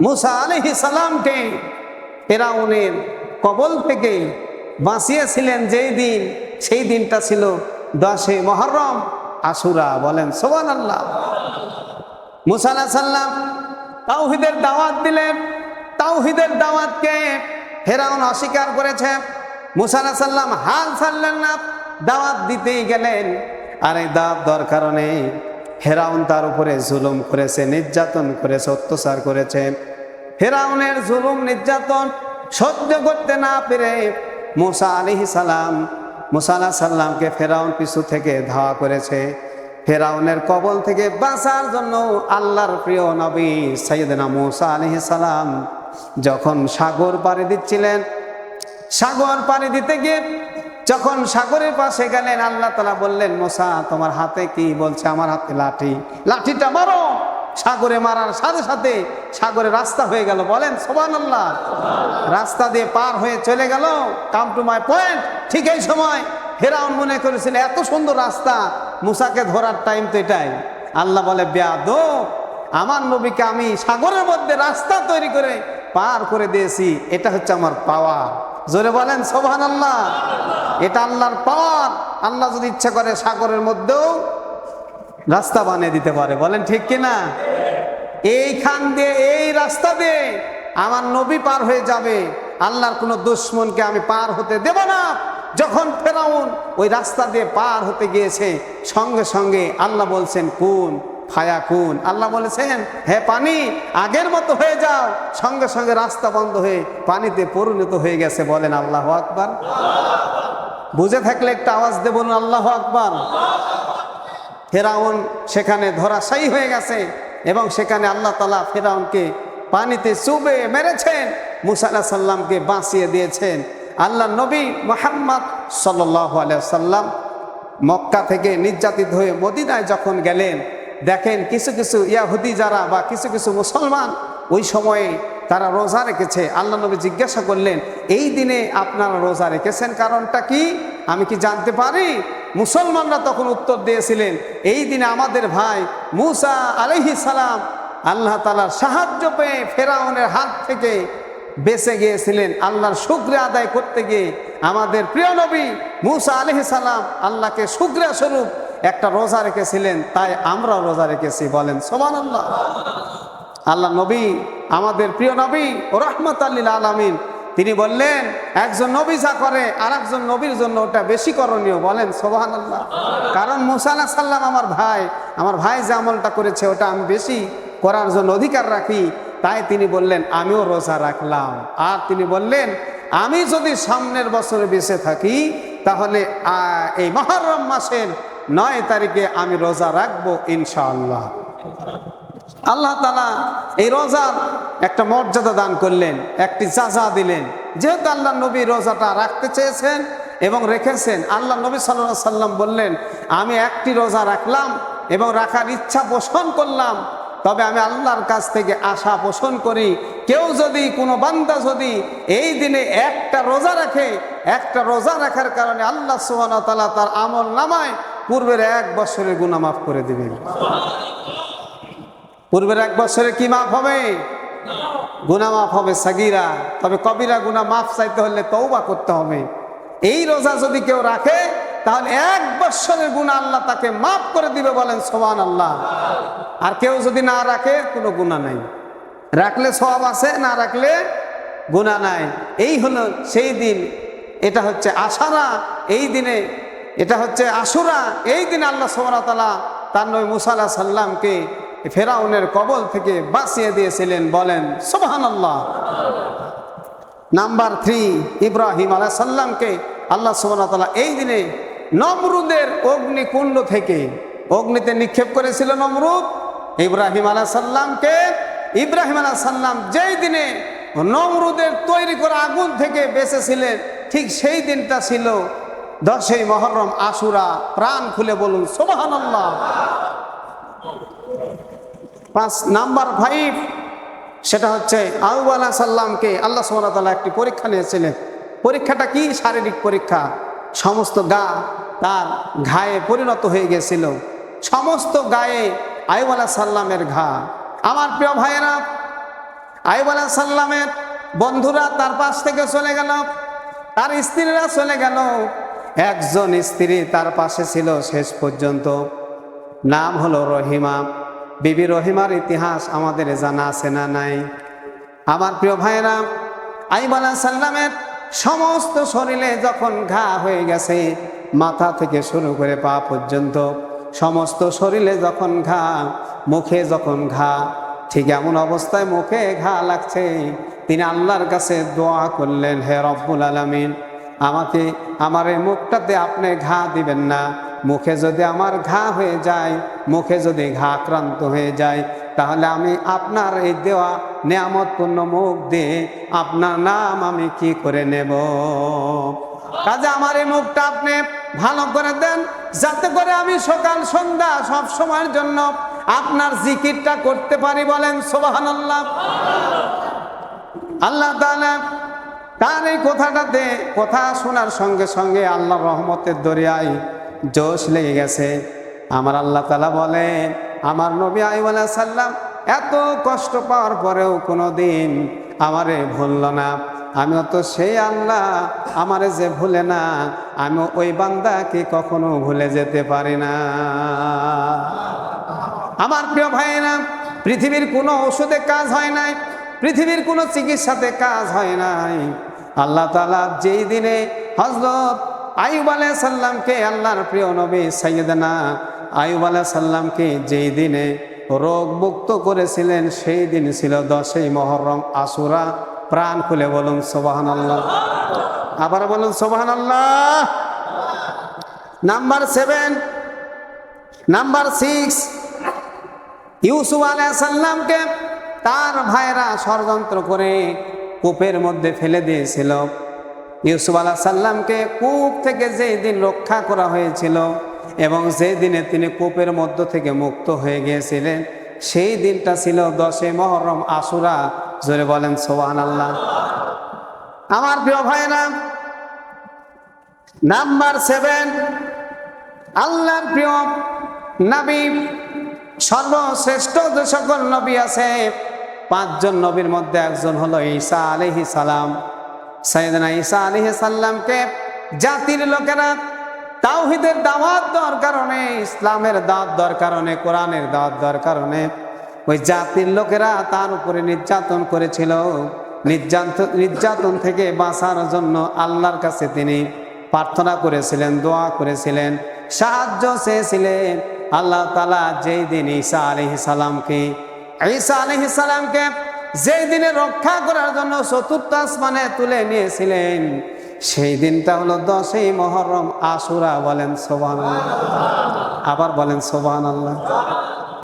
মুসা আলহি সালামকে ফেরাউনের কবল থেকে বাঁচিয়েছিলেন যেই দিন, সেই দিনটা ছিল দশে মহরম। আশুরা বলেন সোবান আল্লাহ মুসা আলাহ সাল্লাম তাওহিদের দাওয়াত দিলেন। তাওহিদের দাওয়াতকে ফেরাউন অস্বীকার করেছে। মুসা সাল্লাম হাল ছাড়লেন না, দাওয়াত দিতেই গেলেন। আর এই দেওয়ার কারণে ফেরাউন তার উপরে জুলুম করেছে, নির্যাতন করেছে, অত্যাচার করেছে। ফেরাউনের জুলুম, নির্যাতন সহ্য করতে না পেরে মুসা আলিহি সালাম, মুসা আলাহ সাল্লামকে ফেরাউন পিছু থেকে ধাওয়া করেছে। ফেরাউনের কবল থেকে বাঁচার জন্য আল্লাহর প্রিয় নবী সৈয়দনা মুসা আলিহি সালাম যখন সাগর পাড়ি দিচ্ছিলেন, সাগর পাড়ি দিতে গিয়ে যখন সাগরের পাশে গেলেন, আল্লাহ তালা বললেন, মোসা, তোমার হাতে কি বলছে? আমার হাতে লাঠি। লাঠিটা মারো। সাগরে মারার সাথে সাথে সাগরে রাস্তা হয়ে গেল। বলেন সোবান আল্লাহ রাস্তা দিয়ে পার হয়ে চলে গেল। Come to my point. ঠিক এই সময় ফেরাউন মনে করেছিল, এত সুন্দর রাস্তা, মুসাকে ধরার টাইম তো এটাই। আল্লাহ বলে বেয়াদ আমার নবীকে আমি সাগরের মধ্যে রাস্তা তৈরি করে পার করে দিয়েছি। এটা হচ্ছে আমার পাওয়া জোরে বলেন সোভান আল্লাহ এটা আল্লাহর পাওয়ার। আল্লাহ যদি ইচ্ছা করে সাগরের মধ্যেও রাস্তা বানিয়ে দিতে পারে। বলেন, ঠিক কিনা? এইখান দিয়ে, এই রাস্তা দিয়ে আমার নবী পার হয়ে যাবে। আল্লাহর কোনো দুশ্মনকে আমি পার হতে দেব না। যখন ফেরাউন ওই রাস্তা দিয়ে পার হতে গিয়েছে, সঙ্গে সঙ্গে আল্লাহ বলছেন, কোন? ফায়া কোন আল্লাহ বলেছেন, হে পানি, আগের মতো হয়ে যাও। সঙ্গে সঙ্গে রাস্তা বন্ধ হয়ে পানিতে পরিণত হয়ে গেছে। বলেন আল্লাহ আকবার। বুঝে থাকলে একটা আওয়াজ বলুন, আল্লাহ আকবার। ফেরাউন সেখানে ধরাশায়ী হয়ে গেছে এবং সেখানে আল্লাহ তালা ফেরাউনকে পানিতে চুবে মেরেছেন মুসাল্লাহ সাল্লামকে বাঁচিয়ে দিয়েছেন। আল্লাহ নবী মোহাম্মদ সাল্লাহ আলিয়া সাল্লাম মক্কা থেকে নির্যাতিত হয়ে মদিনায় যখন গেলেন দেখেন কিছু কিছু ইয়াহুদি যারা বা কিছু কিছু মুসলমান ওই সময়ে তারা রোজা রেখেছে। আল্লাহ নবী জিজ্ঞাসা করলেন, এই দিনে আপনারা রোজা রেখেছেন কারণটা কি? আমি কি জানতে পারি? মুসলমানরা তখন উত্তর দিয়েছিলেন, এই দিনে আমাদের ভাই মুসা আলহি সালাম আল্লাহ তালার সাহায্য পেয়ে ফেরাউনের হাত থেকে বেঁচে গিয়েছিলেন। আল্লাহর শুক্রিয়া আদায় করতে গিয়ে আমাদের প্রিয় নবী মুসা আলহি সালাম আল্লাহকে শুক্রিয়া স্বরূপ একটা রোজা রেখেছিলেন, তাই আমরাও রোজা রেখেছি বলেন সোমান আল্লাহ আল্লাহ নবী, আমাদের প্রিয় নবী রহমত আল্লিল আলমিন, তিনি বললেন, একজন নবী যা করে আর একজন নবীর জন্য ওটা বেশি করণীয় বলেন সোবাহান আল্লাহ কারণ মুসা আল্লাহ সাল্লাম আমার ভাই আমার ভাই যে আমলটা করেছে, ওটা আমি বেশি করার জন্য অধিকার রাখি। তাই তিনি বললেন, আমিও রোজা রাখলাম। আর তিনি বললেন, আমি যদি সামনের বছরে বেঁচে থাকি, তাহলে এই মহরম মাসের নয় তারিখে আমি রোজা রাখব ইনশাআল্লাহ। আল্লাহ তালা এই রোজার একটা মর্যাদা দান করলেন, একটি চাচা দিলেন। যেহেতু আল্লাহ নবী রোজাটা রাখতে চেয়েছেন এবং রেখেছেন, আল্লাহ নবী সাল্লাহ সাল্লাম বললেন, আমি একটি রোজা রাখলাম এবং রাখার ইচ্ছা পোষণ করলাম, তবে আমি আল্লাহর কাছ থেকে আশা পোষণ করি, কেউ যদি, কোনো বান্দা যদি এই দিনে একটা রোজা রাখে, একটা রোজা রাখার কারণে আল্লাহ সুবাহ তালা তার আমল নামায় পূর্বের এক বছরের গুণা মাফ করে দেবেন। পূর্বের এক বছরে কি মাফ হবে? গুনা মাফ হবে সাগিরা। তবে কবিরা গুনা মাফ চাইতে হলে তৌবা করতে হবে। এই রোজা যদি কেউ রাখে, তাহলে এক বছরের গুণা আল্লাহ তাকে মাফ করে দিবে বলেন সোহান আল্লাহ আর কেউ যদি না রাখে, কোনো গুণা নাই। রাখলে সব আছে, না রাখলে গুণা নাই। এই হলো সেই দিন। এটা হচ্ছে আশারা। এই দিনে এটা হচ্ছে আশুরা। এই দিন আল্লাহ সোমরাতলা তার নয় মুসাল্লাহ সাল্লামকে ফেরাউনের কবল থেকে বাঁচিয়ে দিয়েছিলেন, বলেন সোবাহান আল্লাহ নাম্বার থ্রি ইব্রাহিম আলাহ সাল্লামকে আল্লাহ সুবাহতাল্লাহ এই দিনে নমরুদের অগ্নিকুণ্ড থেকে, অগ্নিতে নিক্ষেপ করেছিল নমরুদ। ইব্রাহিম আলাহ সাল্লামকে ইব্রাহিম আলাহ সাল্লাম যেই দিনে নমরুদের তৈরি করা আগুন থেকে বেঁচেছিলেন, ঠিক সেই দিনটা ছিল দশই মহরম আশুরা, প্রাণ খুলে বলুন সোবাহান আল্লাহ পাঁচ নাম্বার ফাইভ সেটা হচ্ছে আউব আলাহ সাল্লামকে আল্লাহ সুমতাল্লাহ একটি পরীক্ষা নিয়েছিলেন। পরীক্ষাটা কি? শারীরিক পরীক্ষা। সমস্ত গা তার ঘায়ে পরিণত হয়ে গেছিল। সমস্ত গায়ে আয়ুব আলাহ সাল্লামের ঘা। আমার প্রিয় ভাইয়েরা আইব সাল্লামের বন্ধুরা তার পাশ থেকে চলে গেল, তার স্ত্রীরা চলে গেল। একজন স্ত্রী তার পাশে ছিল শেষ পর্যন্ত। নাম হলো রহিমা। বিবি রহিমার ইতিহাস আমাদের জানা আছে না নাই? আমার প্রিয় ভাইরা আইব সাল্লামের সমস্ত শরীরে যখন ঘা হয়ে গেছে, মাথা থেকে শুরু করে পা পর্যন্ত, সমস্ত শরীরে যখন ঘা, মুখে যখন ঘা, ঠিক এমন অবস্থায় মুখে ঘা লাগছে। তিনি আল্লাহর কাছে দোয়া করলেন, হে রব্বুল আলমিন আমাকে, আমার এই মুখটাতে আপনি ঘা দিবেন না। মুখে যদি আমার ঘা হয়ে যায়, মুখে যদি ঘা আক্রান্ত হয়ে যায়, তাহলে আমি আপনার এই দেওয়া নিয়ামতপূর্ণ মুখ দিয়ে আপনার নাম আমি কি করে নেব? কাজে আমার এই মুখটা আপনি ভালো করে দেন, যাতে করে আমি সকাল, সন্ধ্যা সব সময়ের জন্য আপনার জিকিরটা করতে পারি বলেন সোবাহান আল্লাহ আল্লাহ তার এই কথাটাতে কথা শোনার সঙ্গে সঙ্গে আল্লাহ রহমতের দরিয়ায় জোশ লেগে গেছে। আমার আল্লাহ তালা বলেন, আমার নবী আইওয়ালা সাল্লাম এত কষ্ট পাওয়ার পরেও কোনো দিন আমারে ভুলল না। আমিও তো সেই আল্লাহ, আমারে যে ভুলে না আমি ওই বান্দাকে কখনো ভুলে যেতে পারি না। আমার প্রিয় ভাইয়েরা, পৃথিবীর কোনো ওষুধে কাজ হয় নাই, পৃথিবীর কোনো চিকিৎসাতে কাজ হয় নাই। আল্লাহ তালা যেই দিনে হজরত আয়ুব আলাহ সাল্লামকে আল্লাহর প্রিয় নবী সৈয়দনা আয়ুব আলাহ সাল্লামকে যেই দিনে রোগ মুক্ত করেছিলেন, সেই দিন ছিল দশই মহরম আসুরা প্রাণ খুলে বলুন সোবাহান আল্লাহ আবার বলুন সোবাহান আল্লাহ number seven, number six, Yusuf আলাইসাল্লামকে তার ভাইরা ষড়যন্ত্র করে কূপের মধ্যে ফেলে দিয়েছিল। ইউসুফ আলাহ সাল্লামকে কূপ থেকে যেই দিন রক্ষা করা হয়েছিল এবং যেই দিনে তিনি কূপের মধ্য থেকে মুক্ত হয়ে গিয়েছিলেন, সেই দিনটা ছিল দশে মহরম আশুরা। জোরে বলেন সোহান আল্লাহ আমার প্রিয় ভাইরা নাম্বার সেভেন, আল্লাহর প্রিয় নবী, সর্বশ্রেষ্ঠ যে সকল নবী আছে পাঁচজন নবীর মধ্যে একজন হলো ঈসা আলহি সালাম। সৈয়দনা ঈসা আলহি সাল্লামকে জাতির লোকেরা তাওহিদের দাওয়াত দেওয়ার কারণে, ইসলামের দাওয়াত দেওয়ার কারণে, কোরআনের দাওয়াত দেওয়ার কারণে ওই জাতির লোকেরা তার উপরে নির্যাতন করেছিল। নির্যাতন নির্যাতন থেকে বাঁচার জন্য আল্লাহর কাছে তিনি প্রার্থনা করেছিলেন, দোয়া করেছিলেন, সাহায্য চেয়েছিলেন। আল্লাহ তালা যেই দিন ঈসা আলহি সালামকে ঈসা আলহি সালামকে যেই দিনে রক্ষা করার জন্য চতুর্থ আসমানে তুলে নিয়েছিলেন, সেই দিনটা হলো দশই মহরম, আশুরা বলেন সোবান আবার বলেন সোবান আল্লাহ।